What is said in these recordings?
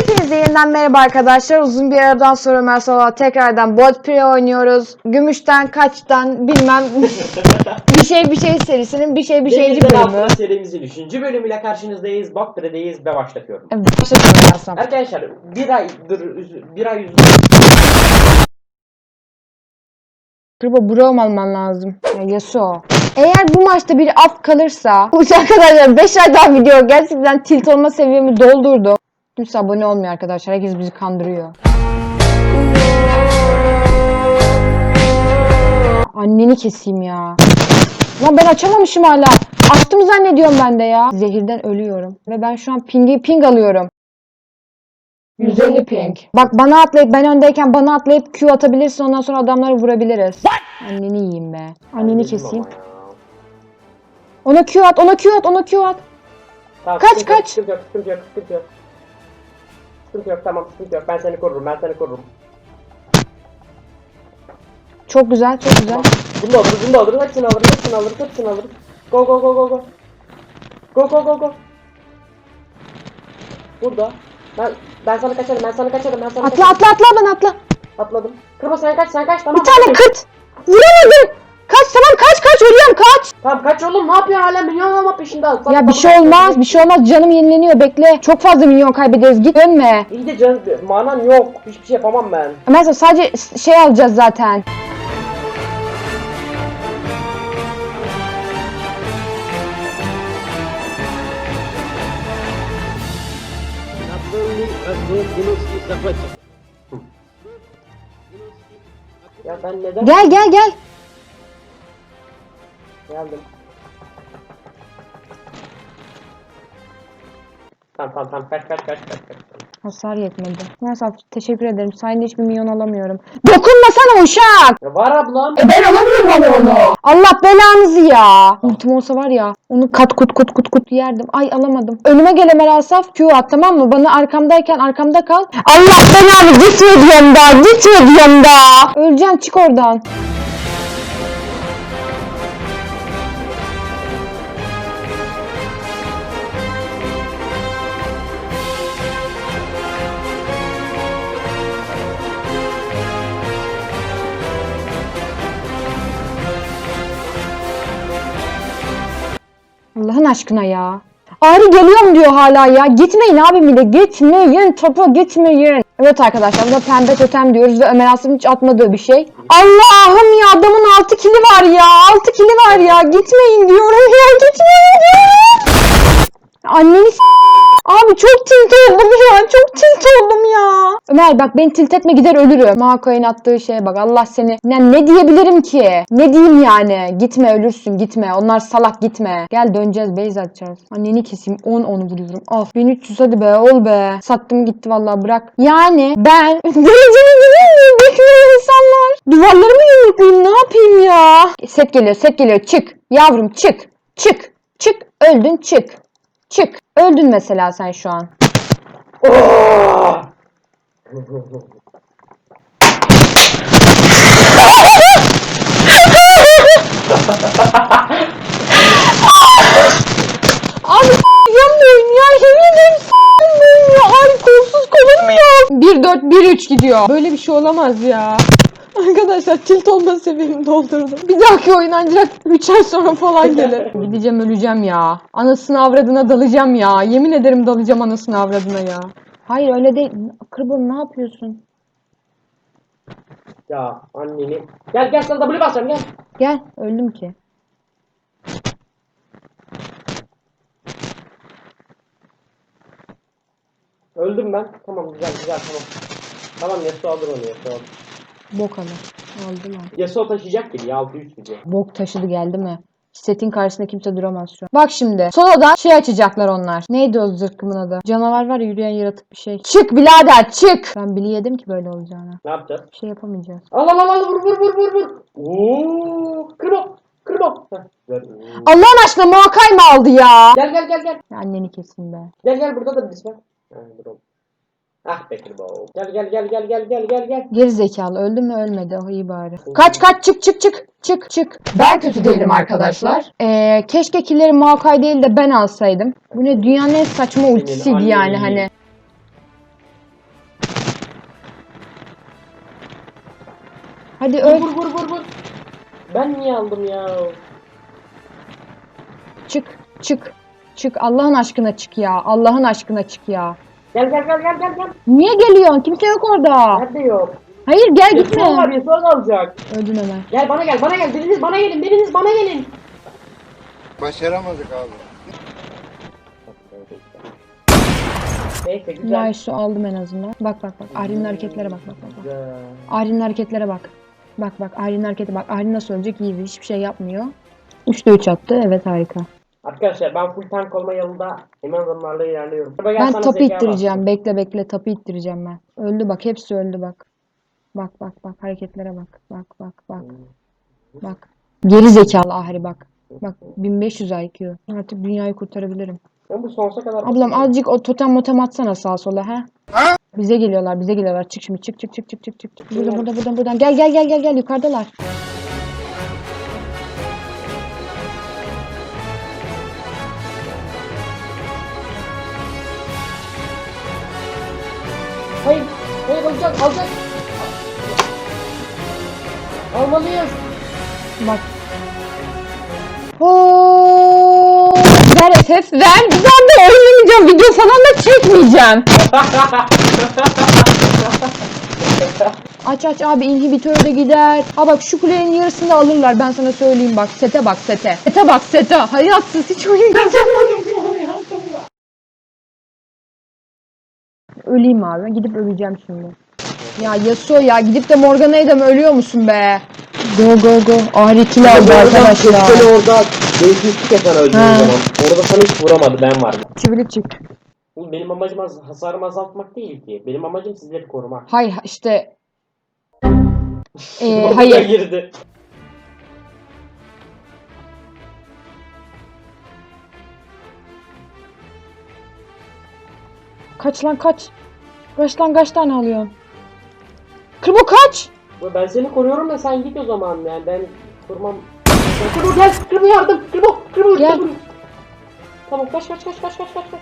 Hepinize yeniden merhaba arkadaşlar. Uzun bir aradan sonra Merhaba tekrardan Bot Pre oynuyoruz. Gümüşten kaçtan bilmem bir şey bir şey serisinin bir şey bir şeyci Denizden bölümü. Altına serimizin 3. bölümüyle karşınızdayız. Baktıre'deyiz ve başlatıyorum. Evet, başlatalım Mersam. Arkadaşlar bir aydır, bir ay yüzü... Turbo Braum alman lazım. Ya Yasuo. Eğer bu maçta bir af kalırsa bu arkadaşlar 5 ay daha video gerçekten tilt olma seviyemi doldurdu. Kimse abone olmuyor arkadaşlar. Herkes bizi kandırıyor. Anneni keseyim ya. Lan ben açamamışım hala. Açtım zannediyorum ben de ya. Zehirden ölüyorum. Ve ben şu an pingi ping alıyorum. 150 ping. Bak bana atlayıp ben öndeyken bana atlayıp Q atabilirsin ondan sonra adamları vurabiliriz. Anneni yiyeyim be. Anneni keseyim. Ona Q at, ona Q at, ona Q at. Tamam, Kaç, kaç? Yok, sıkıntı yok, sıkıntı yok. Tamam sıkıntı yok. Ben seni korurum, ben seni korurum. Çok güzel, çok güzel. Bunu da alırız, bunu da alırız. Hepsini alırız, hepsini alırız, hepsini alırız. Go go go go go. Go go go go. Burada. Ben ben sana kaçarım, ben sana kaçarım, ben sana Atla, kaçarım. atla, atla ben atla. Atladım. Kırma sen kaç, sen kaç, tamam. Bir tane kırt. Vuramadım. Kaç tamam kaç kaç ölüyorum kaç. Tamam kaç oğlum, ne yapıyorsun hala milyon olma peşinde. Sana Ya bir tabii- şey olmaz, bir şey olmaz. Canım yenileniyor. Bekle. Çok fazla milyon kaybederiz. Git dönme. İyi de canım, manan yok. Hiçbir şey yapamam ben. Mesela sadece s- şey alacağız zaten. Напомним о Генусе захвате. Ya ben neden Gel gel gel. geldim? Tamam tamam tamam kaç kaç kaç kaç kaç. Hasar yetmedi. Neyse teşekkür ederim. Sayende hiçbir milyon alamıyorum. Dokunmasana uşak. Ya var ablam. ben alamıyorum ama onu. Allah belanızı ya. Ultim olsa var ya onu kat kut kut kut kut yerdim. Ay alamadım. Önüme gel Ömer Asaf Q at tamam mı? Bana arkamdayken arkamda kal. Allah belanı gitme diyorum da gitme diyorum da. Öleceksin çık oradan. Allah'ın aşkına ya. Ağrı geliyorum diyor hala ya. Gitmeyin abi bir de gitmeyin. Topa gitmeyin. Evet arkadaşlar burada pembe totem diyoruz ve Ömer Asım'ın hiç atmadığı bir şey. Allah'ım ya adamın 6 kili var ya. 6 kili var ya. Gitmeyin diyorum ya. Gitmeyin diyorum. Anneni s- Abi çok tilt oldum ya. Çok tilt oldum ya. Ömer bak beni tilt etme gider ölürüm. Makoy'un attığı şeye bak. Allah seni. Ne, ne diyebilirim ki? Ne diyeyim yani? Gitme ölürsün gitme. Onlar salak gitme. Gel döneceğiz base atacağız. Anneni keseyim. 10 onu vuruyorum. Of 1300 hadi be ol be. Sattım gitti vallahi bırak. Yani ben dereceni göreyim mi? Bekliyor insanlar. Duvarları mı yumruklayayım ne yapayım ya? Set geliyor set geliyor. Çık. Yavrum çık. Çık. Çık. Öldün çık. Çık. Öldün mesela sen şu an. Abi s**yamıyorum ya. Yemin ederim s**yamıyorum ya. Ay kolsuz kolum ya. 1-4-1-3 gidiyor. Böyle bir şey olamaz ya. Arkadaşlar tilt olma seviyemi doldurdum. Bir dahaki oyun ancak 3 ay sonra falan gelir. Gideceğim öleceğim ya. Anasını avradına dalacağım ya. Yemin ederim dalacağım anasını avradına ya. Hayır öyle değil. Kırbon ne yapıyorsun? ya anneni. Gel gel sana W basacağım gel. Gel. Öldüm ki. Öldüm ben. Tamam güzel güzel tamam. Tamam Yasuo alır onu Yasuo alır. Bok alır. Aldı mı? Yasuo taşıyacak gibi ya 600 gibi. Bok taşıdı geldi mi? Setin karşısında kimse duramaz şu an. Bak şimdi. Solo'dan şey açacaklar onlar. Neydi o zırhkımın adı? Canavar var ya yürüyen yaratık bir şey. Çık birader çık. Ben biliyordum ki böyle olacağını. Ne yapacağız? Bir şey yapamayacağız. Al al al al vur vur vur vur vur. Oo, kırma. Kırma. Allah'ın aşkına muhakkay mı aldı ya? Gel gel gel gel. Ya Anneni kesin be. Gel gel burada da birisi var. Oğlum. Ah Bekir Bow. Gel gel gel gel gel gel gel gel. Geri zekalı öldü mü ölmedi o iyi bari. Kaç kaç çık çık çık çık çık. Ben kötü değilim arkadaşlar. Ee, keşke killeri Maokai değil de ben alsaydım. Bu ne dünyanın en saçma ultisiydi Senin yani hani. Hadi öl Vur vur vur vur. Ben niye aldım ya? çık çık çık Allah'ın aşkına çık ya Allah'ın aşkına çık ya. Gel gel gel gel gel gel. Niye geliyorsun? Kimse yok orada. Nerede yok? Hayır gel gitme. var Yasuo da alacak. Öldün Ömer. Gel bana gel bana gel. Biriniz bana gelin biriniz bana gelin. Başaramadık abi. Neyse güzel. Ya aldım en azından. Bak bak bak. Ahri'nin hareketlere bak bak bak. bak. Güzel. Ahri'nin hareketlere bak. Bak bak Ahri'nin hareketi bak. Ahri nasıl ölecek iyi hiçbir şey yapmıyor. 3'te 3 attı. Evet harika. Arkadaşlar ben full tank olma yolunda hemen adımlarla ilerliyorum. Ben tapı ittireceğim. Bekle bekle tapı ittireceğim ben. Öldü bak hepsi öldü bak. Bak bak bak hareketlere bak. Bak bak bak. Bak. Geri zekalı Ahri bak. Bak 1500 IQ. Artık dünyayı kurtarabilirim. Ben bu sonsuza kadar... Ablam azıcık o totem motem atsana sağa sola he. Bize geliyorlar bize geliyorlar. Çık şimdi çık çık çık çık çık çık. çık. Burada burada buradan buradan. Gel gel gel gel gel yukarıdalar. Hayır. Hayır alacak alacak. Almalıyız. Bak. Oo, ver FF ver. Bir daha da oynamayacağım. Video falan da çekmeyeceğim. Aç aç abi inhibitör de gider. Ha bak şu kulenin yarısını da alırlar. Ben sana söyleyeyim bak. Sete bak sete. Sete bak sete. Hayatsız hiç oynayacağım. Öleyim abi. Gidip öleceğim şimdi. Ya Yasuo ya gidip de Morgana'ya da mı ölüyor musun be? Go go go. Kill aldı arkadaşlar. Böyle orada değişiklik yapan öldüğüm Ha. zaman. Orada sana hiç vuramadı ben vardım. Çivilik çık. Bu benim amacım az, hasarımı azaltmak değil ki. Benim amacım sizleri korumak. Hayır işte. Ee, Orada hayır. girdi. Kaç lan kaç. Kaç lan kaç tane alıyorsun? Kırbo kaç. Ben seni koruyorum da sen git o zaman yani ben korumam. Kırbo gel, Kırbo yardım, Kırbo, Kırbo Gel. Kırbo. Tamam kaç kaç kaç kaç kaç kaç kaç.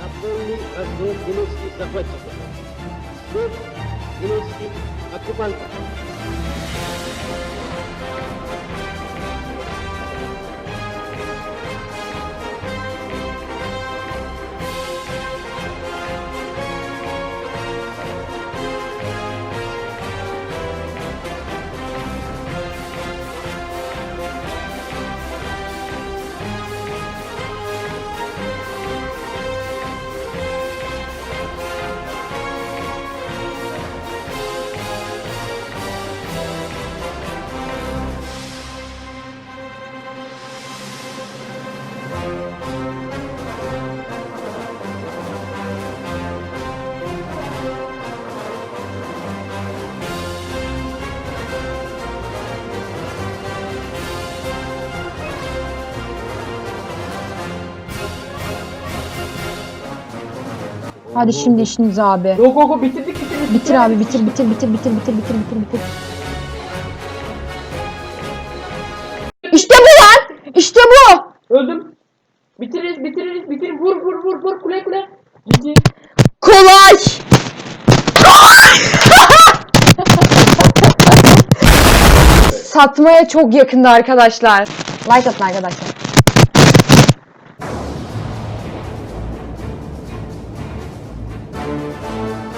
Napoli rakyat Zelensky захватчик. Суд Zelensky Hadi şimdi işiniz abi. Go go go bitirdik bitirdik. Bitir abi bitir bitir bitir bitir bitir bitir bitir bitir. İşte bu lan. İşte bu. Öldüm. Bitiririz bitiririz bitir vur vur vur vur kule kule. Ciddi. Kolay. Satmaya çok yakında arkadaşlar. Like atın arkadaşlar. Música